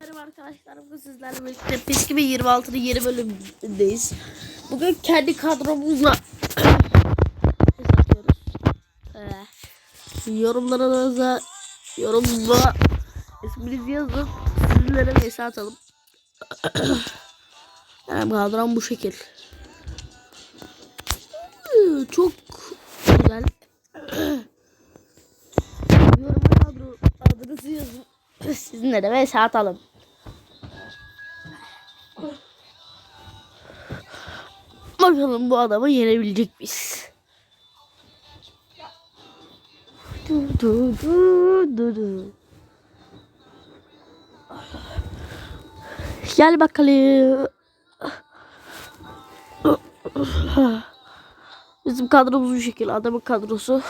Merhaba arkadaşlar bugün sizlerle birlikte PES gibi 26'nın yeni bölümündeyiz. Bugün kendi kadromuzla atıyoruz. Ee, yorumlarınıza yorumla isminizi yazın. Sizlere mesaj atalım. Benim kadrom bu şekil. Ee, Çok güzel. Yoruma kadro adınızı yazın. Sizinle de mesaj atalım. Bakalım bu adamı yenebilecek miyiz? Du, du, du, du, du. Gel bakalım. Bizim kadromuz bu şekil. Adamın kadrosu.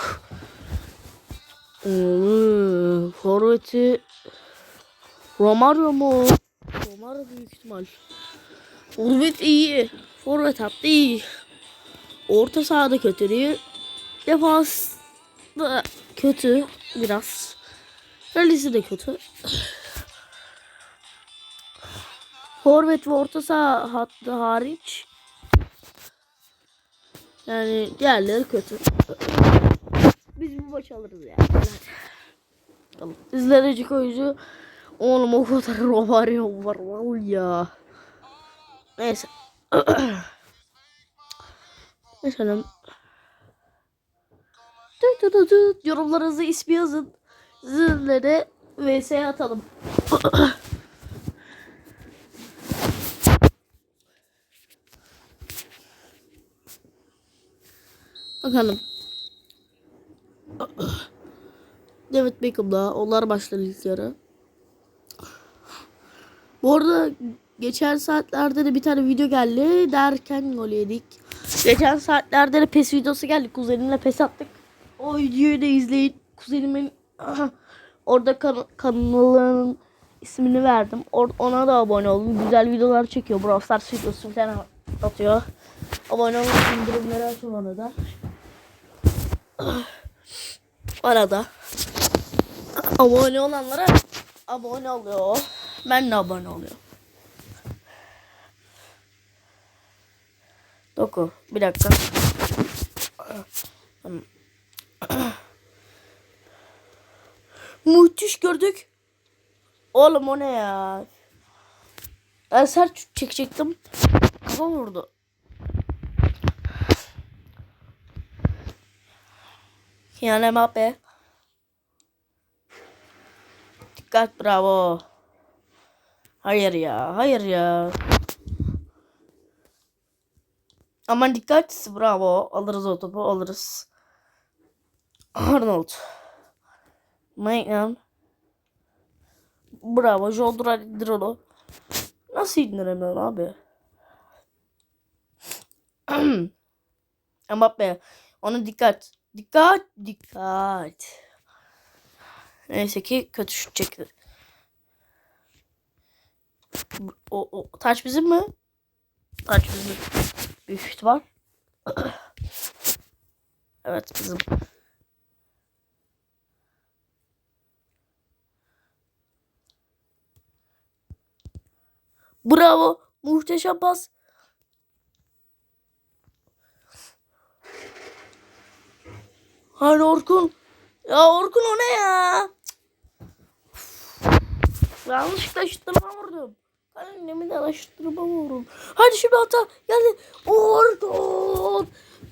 Hmm, Forvet'i Romario mu? Romario büyük ihtimal. Forvet iyi. Forvet hattı iyi. Orta sahada kötü değil. Defans da kötü biraz. Kalesi de kötü. Forvet ve orta saha hattı hariç. Yani diğerleri kötü. Biz bu maçı alırız ya. Tamam. İzlerici oyuncu Oğlum o kadar Romario var var ya. Neyse. Mesela. Yorumlarınızı ismi yazın. De vs atalım. Bakalım. David Beckham'da onlar başladı ilk yarı. Bu arada geçen saatlerde de bir tane video geldi derken gol yedik. Geçen saatlerde de PES videosu geldi. Kuzenimle PES attık. O videoyu da izleyin. Kuzenimin orada kan kanalının ismini verdim. Or ona da abone olun. Güzel videolar çekiyor. Brawl Stars videosu falan atıyor. Abone olun. Bildirimleri açın ona da. Arada. Abone olanlara abone oluyor. Ben de abone oluyorum. Doku. Bir dakika. Müthiş gördük. Oğlum o ne ya? Ben sert çekecektim. Kafa vurdu. Yani Mbappe. Dikkat bravo. Hayır ya, hayır ya. Aman dikkat, bravo. Alırız o topu, alırız. Arnold. Maynard. Bravo, Jodra onu. Nasıl indiremiyorsun abi? Mbappe. Ona dikkat. Dikkat, dikkat. Neyse ki kötü şut çekti. O, o taç bizim mi? Taç bizim. Büyük ihtimal. evet bizim. Bravo. Muhteşem pas. Hadi Orkun. Ya Orkun o ne ya? Yanlışlıkla şutlarıma vurdum. Annemi de şutlarıma vurdum. Hadi şimdi hata geldi. Orkun.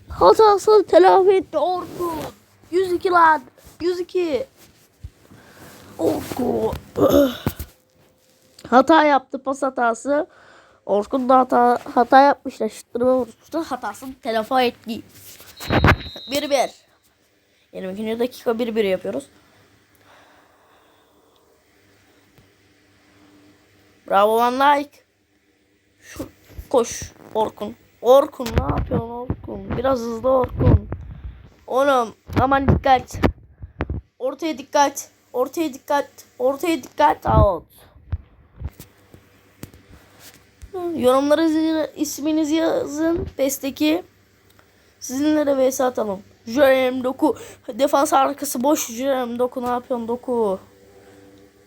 Hatasını telafi etti Orkun. 102 lan. 102. Orkun. hata yaptı pas hatası. Orkun da hata, hata yapmışlar. Şutlarıma vurmuşlar. Hatasını telafi etti. 1-1. 22. dakika 1-1 yapıyoruz. Bravo Van Dijk. Şu, koş Orkun. Orkun ne yapıyorsun Orkun? Biraz hızlı Orkun. Oğlum aman dikkat. Ortaya dikkat. Ortaya dikkat. Ortaya dikkat. Out. Yorumlara isminizi yazın. Pesteki. Sizinle de vs atalım. Jerem Doku. Defans arkası boş. Jerem Doku ne yapıyorsun Doku?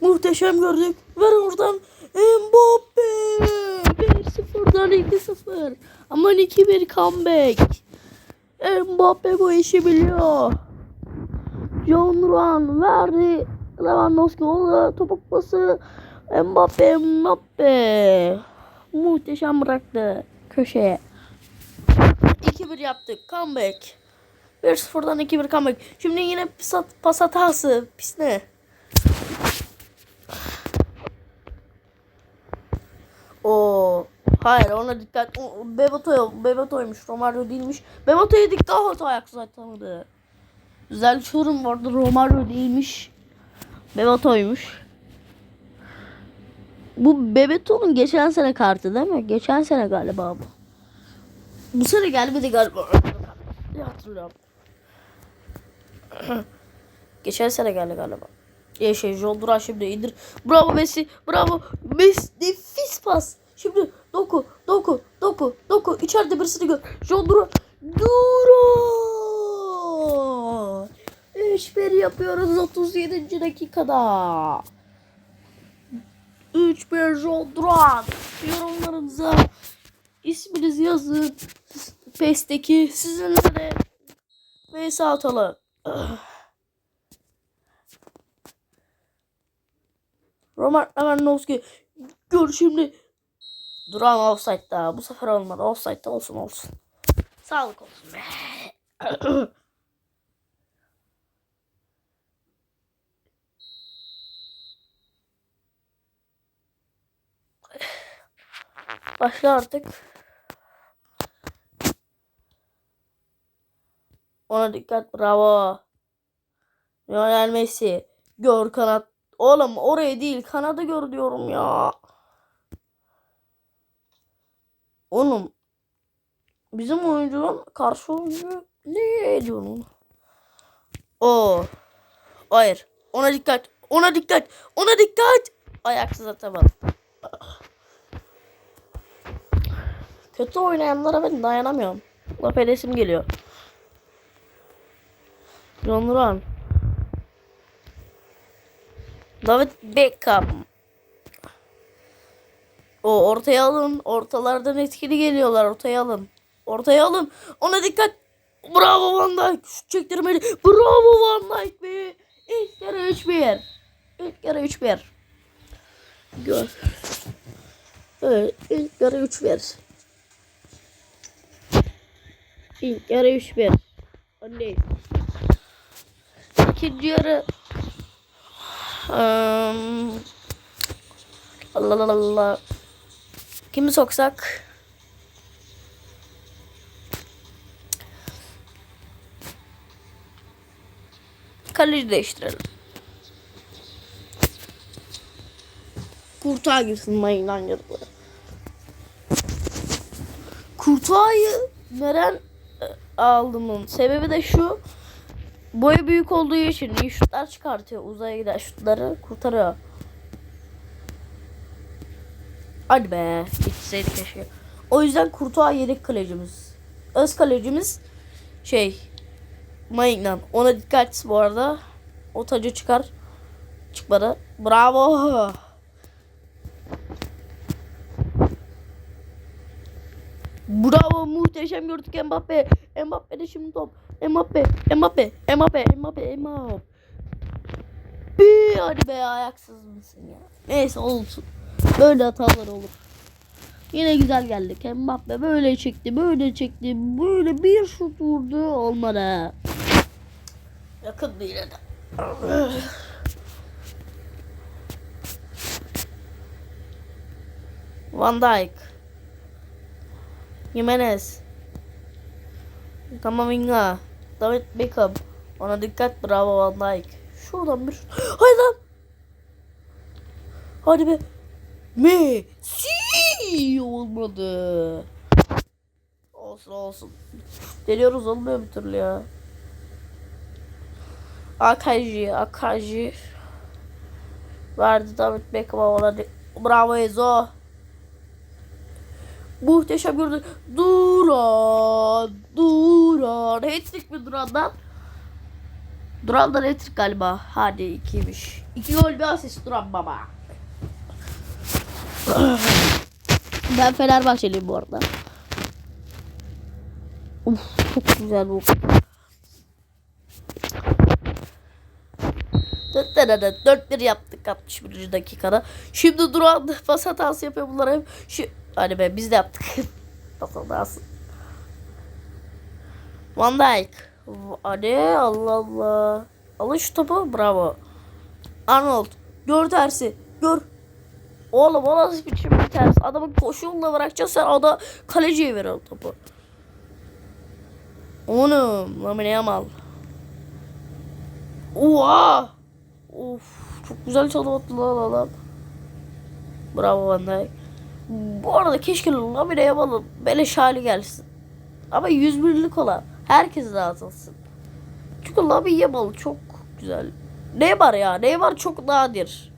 Muhteşem gördük. Ver oradan. Mbappe. 1-0'dan 2-0. Aman 2-1 comeback. Mbappe bu işi biliyor. John Ruan verdi. Lewandowski oldu. Topuk pası. Mbappe Mbappe. Muhteşem bıraktı köşeye. 2-1 yaptık. Comeback. 1-0'dan 2-1 comeback. Şimdi yine pas, pas hatası. Pis ne? O hayır ona dikkat. O, Bebeto Bebeto'ymuş. Romario değilmiş. Bebeto'ya dikkat ayak zaten. Güzel çorum vardı. Romario değilmiş. Bebeto'ymuş. Bu Bebeto'nun geçen sene kartı değil mi? Geçen sene galiba bu. Bu sene gelmedi galiba. Hatırlıyorum. geçen sene geldi galiba. Ya şey Jondura şimdi indir. Bravo Messi. Bravo. Messi nefis pas. Şimdi doku doku doku doku. İçeride birisini gör. Jondura. Duro. 3-1 yapıyoruz 37. dakikada. 3-1 Jondura. Yorumlarınıza isminizi yazın. Pesteki sizinle de Vs atalım. Roman Lewandowski gör şimdi. Duran offside'da. Bu sefer olmadı. Offside'da olsun olsun. Sağlık olsun. Başla artık. Ona dikkat bravo. Lionel Messi. Gör kanat. Oğlum oraya değil kanadı gör diyorum ya. Oğlum. Bizim oyuncunun karşı oyuncu ne ediyor onu? O. Hayır. Ona dikkat. Ona dikkat. Ona dikkat. Ayaksız atamadım. Kötü oynayanlara ben dayanamıyorum. Laf edesim geliyor. John Duran. David Beckham. O ortaya alın. Ortalardan etkili geliyorlar. Ortaya alın. Ortaya alın. Ona dikkat. Bravo Van Dijk. Şut çektirmeli. Bravo Van Dijk be. İlk yarı 3-1. İlk yarı 3-1. Gör. Evet. ilk yarı 3-1. İlk yarı 3-1. Anne. İkinci yarı um, Allah Allah Allah. Kimi soksak? Kaleci değiştirelim. Kurtağa girsin mayından yazıları. Kurtağ'ı neden e, aldımın sebebi de şu. Boyu büyük olduğu için iyi şutlar çıkartıyor. Uzaya giden şutları kurtarıyor. Hadi be. Gitseydi keşke. O yüzden Kurtuğa yedek kalecimiz. Öz kalecimiz şey Mayignan. Ona dikkat bu arada. O tacı çıkar. Çıkmadı. Bravo. Bravo muhteşem gördük Mbappe. Mbappe de şimdi top. Mbappe, Mbappe, Mbappe, Mbappe, Mbappe. Bir hadi be ayaksız mısın ya? Neyse olsun. Böyle hatalar olur. Yine güzel geldik. Mbappe böyle çekti, böyle çekti, böyle bir şut vurdu olmadı. Yakın değil de. Van Dijk. Jimenez. Kamavinga. David Beckham. Ona dikkat bravo Van Dijk. Şuradan bir Hayır lan. Hadi be. Messi olmadı. Olsun olsun. Deliyoruz olmuyor bir türlü ya. Akaji, Akaji. Verdi David Beckham'a ona Bravo Ezo. Muhteşem gördü. Duran. Duran. Hattrick mi Duran'dan? Duran da elektrik galiba. Hadi ikiymiş. İki gol bir asist Duran baba. Ben Fenerbahçeliyim bu arada. Uf, çok güzel bu. 4-1 yaptık 61. dakikada. Şimdi Duran pas hatası yapıyor bunlar hep. Şu, hadi be biz de yaptık. pas hatası. Van Dijk. Hadi Allah Allah. Alın şu topu bravo. Arnold. Gör tersi. Gör. Oğlum o nasıl biçim bir ters. Adamın koşuyla bırakacaksın sen ada kaleciye ver o topu. Oğlum Lamine Yamal. Oha. Of çok güzel çalım attı lan adam. Bravo Van Dijk. Bu arada keşke Lamine Yamal'ın beleş hali gelsin. Ama 101'lik olan herkes dağıtılsın. Çünkü Lamine Yamal çok güzel. Neymar ya. Neymar çok nadir.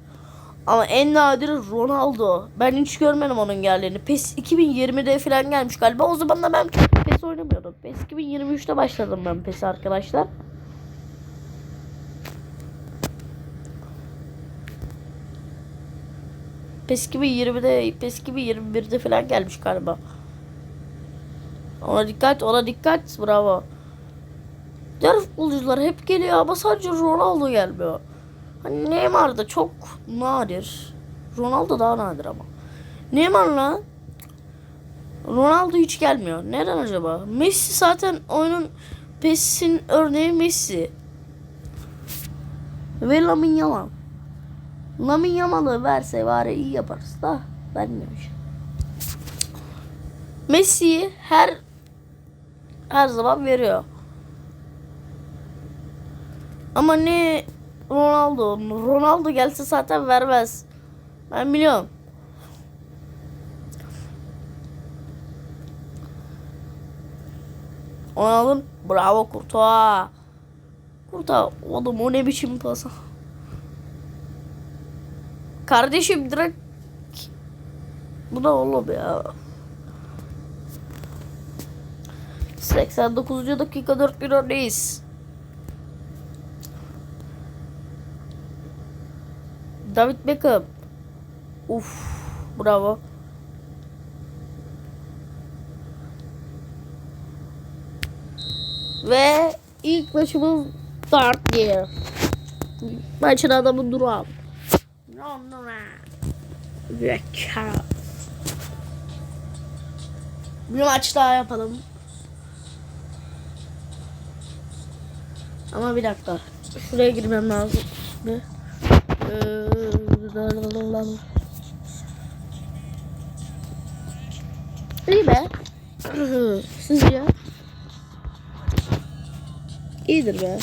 Ama en nadiri Ronaldo. Ben hiç görmedim onun geldiğini. PES 2020'de falan gelmiş galiba. O zaman da ben PES oynamıyordum. PES 2023'te başladım ben PES arkadaşlar. PES 2020'de, PES 2021'de falan gelmiş galiba. Ona dikkat, ona dikkat. Bravo. Diğer futbolcular hep geliyor ama sadece Ronaldo gelmiyor. Hani Neymar da çok nadir. Ronaldo daha nadir ama. Neymar'la Ronaldo hiç gelmiyor. Neden acaba? Messi zaten oyunun PES'in örneği Messi. Ve Lamine Yamal. Lamine Yamal'ı verse var iyi yaparız da vermiyor işte. Messi'yi her her zaman veriyor. Ama ne Ronaldo. Ronaldo gelse zaten vermez. Ben biliyorum. Alın. Bravo Kurtuğa. Kurtuğa oğlum o ne biçim pas. Kardeşim direkt bu da oğlum ya. 89. dakika 4 1 öndeyiz. David Beckham. Uf, bravo. Ve ilk maçımız start diye. Maçın adamı Duran. Beckham. Bir maç daha yapalım. Ama bir dakika. Şuraya girmem lazım. Bir. İyi be. Sizce? İyidir be.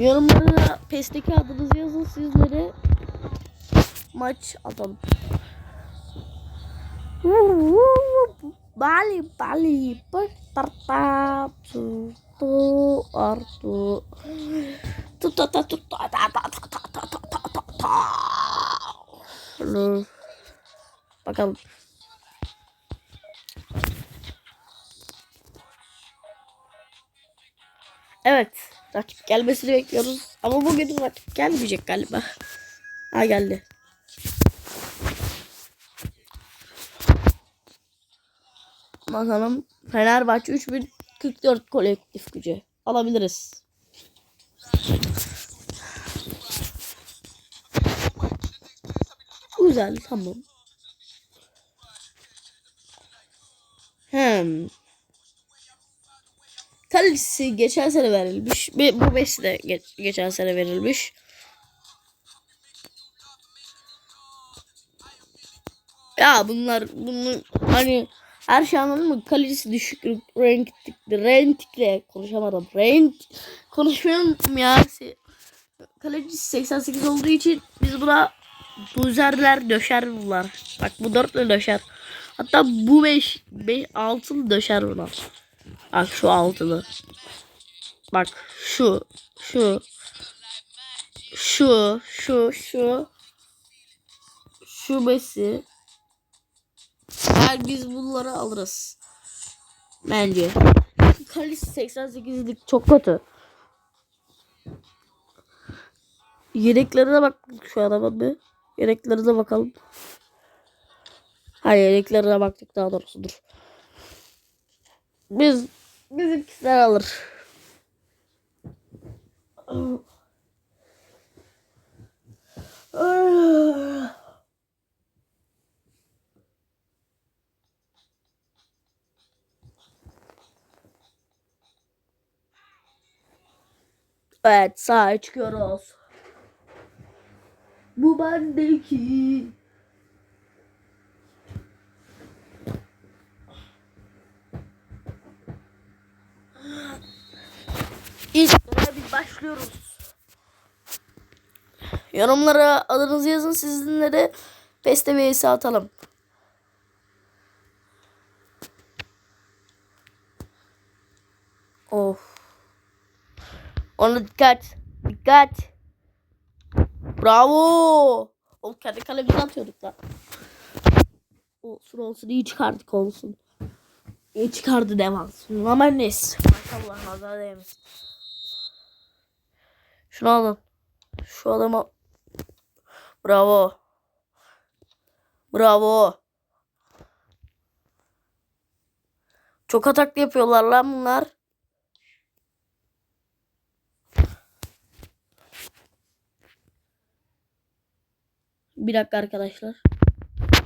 Yorumlara PES'teki adınızı yazın sizlere maç atalım. Bali Bali pertatu tu artu tu ta ta tu ta ta ta ta ta ta ta ta ta ta Bakalım. Evet. Rakip gelmesini bekliyoruz. Ama bugün rakip gelmeyecek galiba. Ha geldi. Bakalım. Fenerbahçe 3044 kolektif gücü. Alabiliriz. Güzel tamam. Hem. Kalecisi geçen sene verilmiş. Bu beş de geç- geçen sene verilmiş. Ya bunlar bunu hani her şey anladın mı? Kalecisi düşük renk renkle konuşamadım. Renk konuşmuyorum ya. Kalecisi 88 olduğu için biz buna buzerler döşer bunlar. Bak bu dörtlü döşer. Hatta bu beş, beş altılı döşer buna. Bak şu altılı. Bak şu şu şu şu şu şu besi eğer biz bunları alırız. Bence. kalesi 88'lik çok kötü. Yedeklerine bak şu adamın bir. Yedeklerine bakalım. Hayır yedeklerine baktık daha doğrusu dur. Biz bizimkiler alır. Evet sahaya çıkıyoruz. Bu bendeki. İlk görev biz başlıyoruz. Yorumlara adınızı yazın sizinle de Peste vs atalım. Of. Ona dikkat. Dikkat. Bravo. O kendi kalemizi atıyorduk lan. Olsun olsun iyi çıkardık olsun. İyi çıkardı devansın. Ama neyse. Maşallah nazar değmesin. Şunu alın. Şu adama. Bravo. Bravo. Çok ataklı yapıyorlar lan bunlar. Bir dakika arkadaşlar.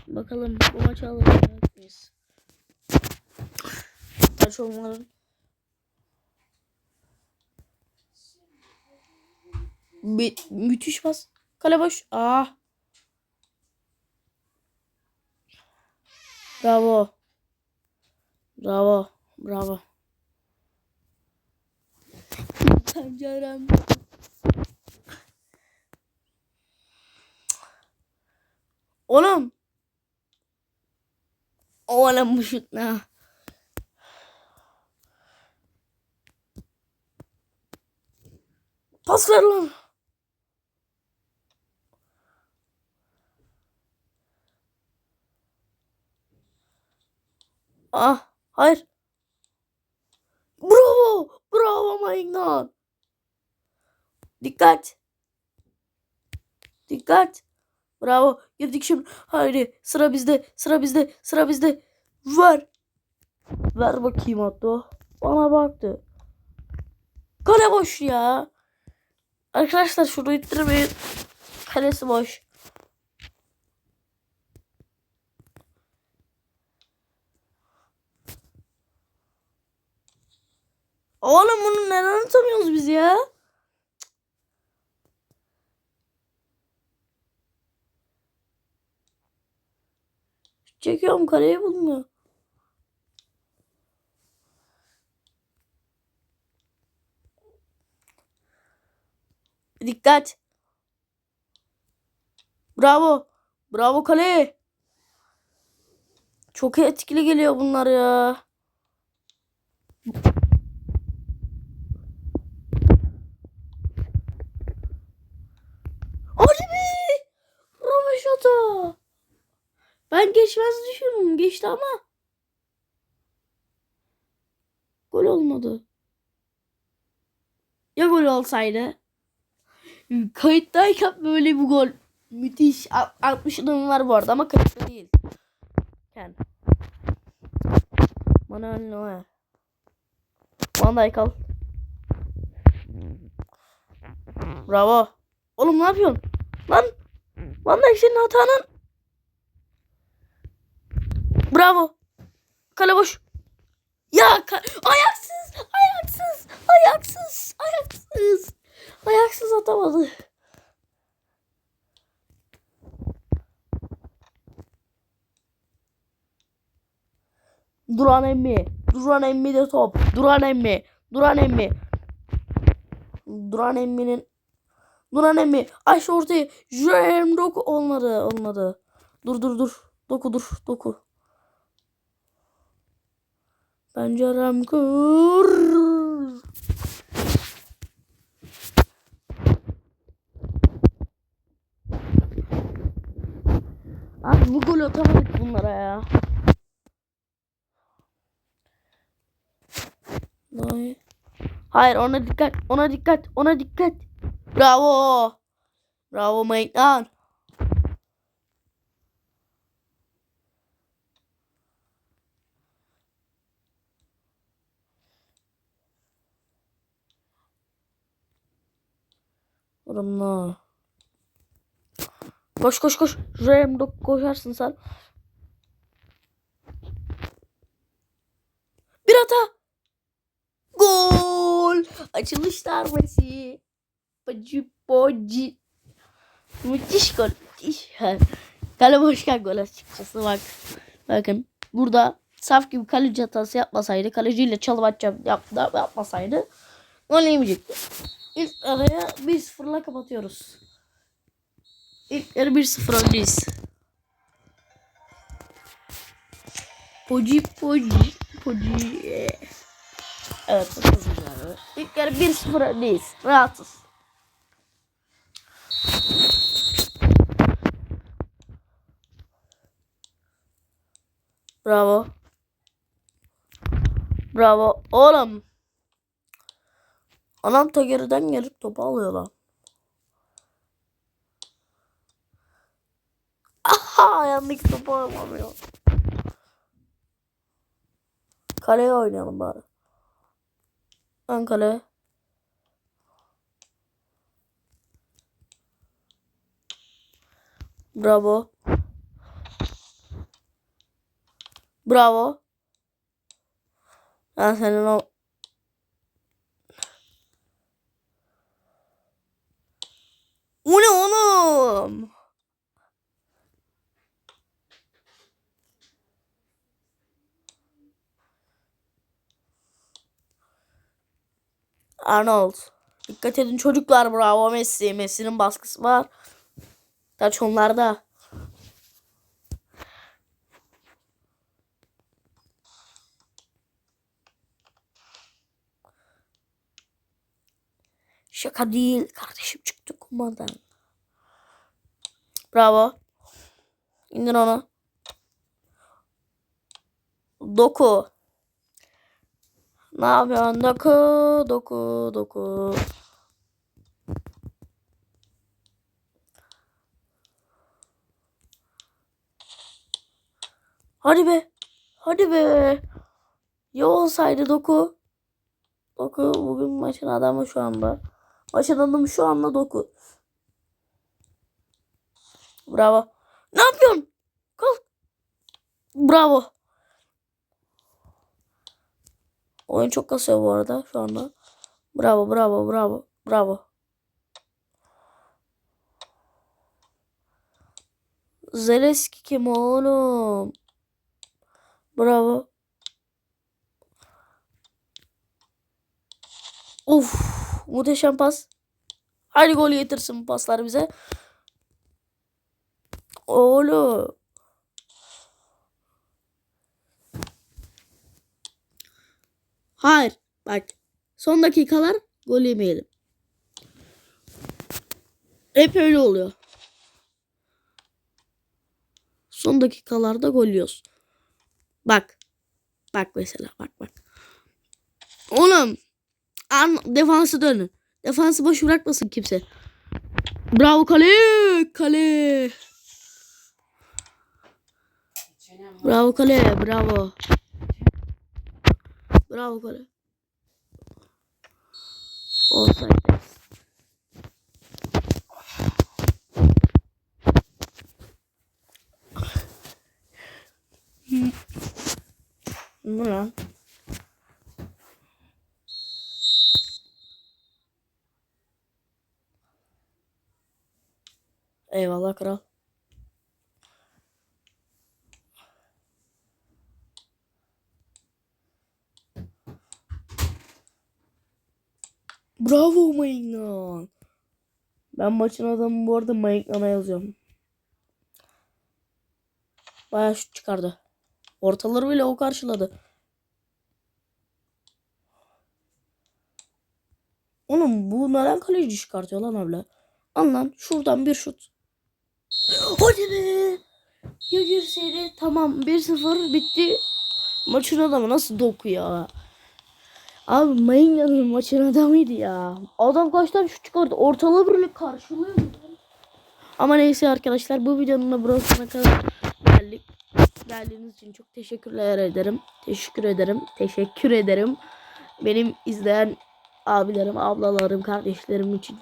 Bakalım bu maçı alacak mıyız? Taş onların. Bir, müthiş pas. Kale boş. Ah. Bravo. Bravo. Bravo. Pencerem. Oğlum. Oğlum bu şut ne? Pas ver lan. Ah, hayır. Bravo. Bravo Maignan. Dikkat. Dikkat. Bravo. Girdik şimdi. Haydi. Sıra bizde. Sıra bizde. Sıra bizde. Ver. Ver bakayım hatta. Bana baktı. Kale boş ya. Arkadaşlar şunu ittirmeyin. Kalesi boş. Oğlum bunu neden atamıyoruz biz ya? Çekiyorum kaleyi bulmuyor. Dikkat. Bravo. Bravo kale. Çok etkili geliyor bunlar ya. Hadi be. Röveşata. Ben geçmez Geçti ama. Gol olmadı. Ya gol olsaydı? Kayıttayken böyle bir gol. Müthiş. 60 adım var bu arada ama kayıtta değil. Ken. Manuel Neuer. Van Dijk al. Bravo. Oğlum ne yapıyorsun? Lan. Van Dijk senin hatanın. Bravo. Kale. Ya ka ayaksız, ayaksız, ayaksız, ayaksız. Ayaksız atamadı. Duran emmi. Duran emmi de top. Duran emmi. Duran emmi. Duran emminin Duran emmi. Aç ortaya. Jürem doku olmadı. Olmadı. Dur dur dur. Doku dur. Doku. Pencerem kır. Abi bu gol atamadık bunlara ya. Hayır. Hayır ona dikkat. Ona dikkat. Ona dikkat. Bravo. Bravo Maitland. Vurumla. Koş koş koş. Mı dok- koşarsın sen? Bir hata. Gol. Açılış darbesi. Pacı poci. Müthiş gol. Müthiş. Kale boşken gol açıkçası bak. Bakın burada saf gibi kaleci hatası yapmasaydı kaleciyle çalım atacağım yap, yapmasaydı gol yemeyecekti. İlk araya 1-0'la kapatıyoruz. İlk yarı 1-0 öndeyiz. Poci poci poci. Evet çok güzel. İlk yarı 1-0 öndeyiz. Rahatız. Bravo. Bravo. Oğlum. Anam ta geriden gelip topu alıyor lan. Aha ayağındaki topu alamıyor. Kaleye oynayalım bari. Ön kale. Bravo. Bravo. Ben senin o O ne oğlum? Arnold. Dikkat edin çocuklar bravo Messi. Messi'nin baskısı var. Taç onlarda. Şaka değil. Kardeşim çıktı kumadan. Bravo. İndir onu. Doku. Ne yapıyorsun? Doku, doku, doku. Hadi be. Hadi be. Ya olsaydı Doku. Doku bugün maçın adamı şu anda. Adamı şu anda Doku. Bravo. Ne yapıyorsun? Kalk. Bravo. Oyun çok kasıyor bu arada şu anda. Bravo bravo bravo bravo. Zeleski kim oğlum? Bravo. Of, muhteşem pas. Hadi gol getirsin bu paslar bize. Oğlum. Hayır. Bak. Son dakikalar gol yemeyelim. Hep öyle oluyor. Son dakikalarda gol yiyoruz. Bak. Bak mesela bak bak. Oğlum. An defansı dönün. Defansı boş bırakmasın kimse. Bravo kale. Kale. Bravo kale. Bravo. Bravo kale. Offside. Bu lan. Eyvallah kral. Bravo Maignan. Ben maçın adamı bu arada Maignan'a yazıyorum. Bayağı şut çıkardı. Ortaları bile o karşıladı. Oğlum bu neden kaleci çıkartıyor lan öyle? Al lan şuradan bir şut. Hadi be. Ya girseydi tamam 1-0 bitti. Maçın adamı nasıl doku ya. Abi Mayınga'nın maçın adamıydı ya. Adam kaç tane şut çıkardı. Ortalığı böyle karşılıyordu. Ama neyse arkadaşlar bu videonun da burasına kadar geldik. Geldiğiniz için çok teşekkürler ederim. Teşekkür ederim. Teşekkür ederim. Benim izleyen abilerim, ablalarım, kardeşlerim için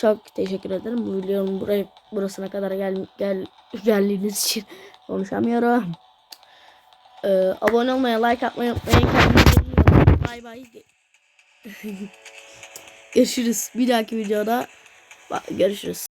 çok teşekkür ederim. Bu videonun buraya burasına kadar gel, gel geldiğiniz için konuşamıyorum. Ee, abone olmayı, like atmayı unutmayın. Kendinize iyi bakın. Bay bay. Görüşürüz. Bir dahaki videoda görüşürüz.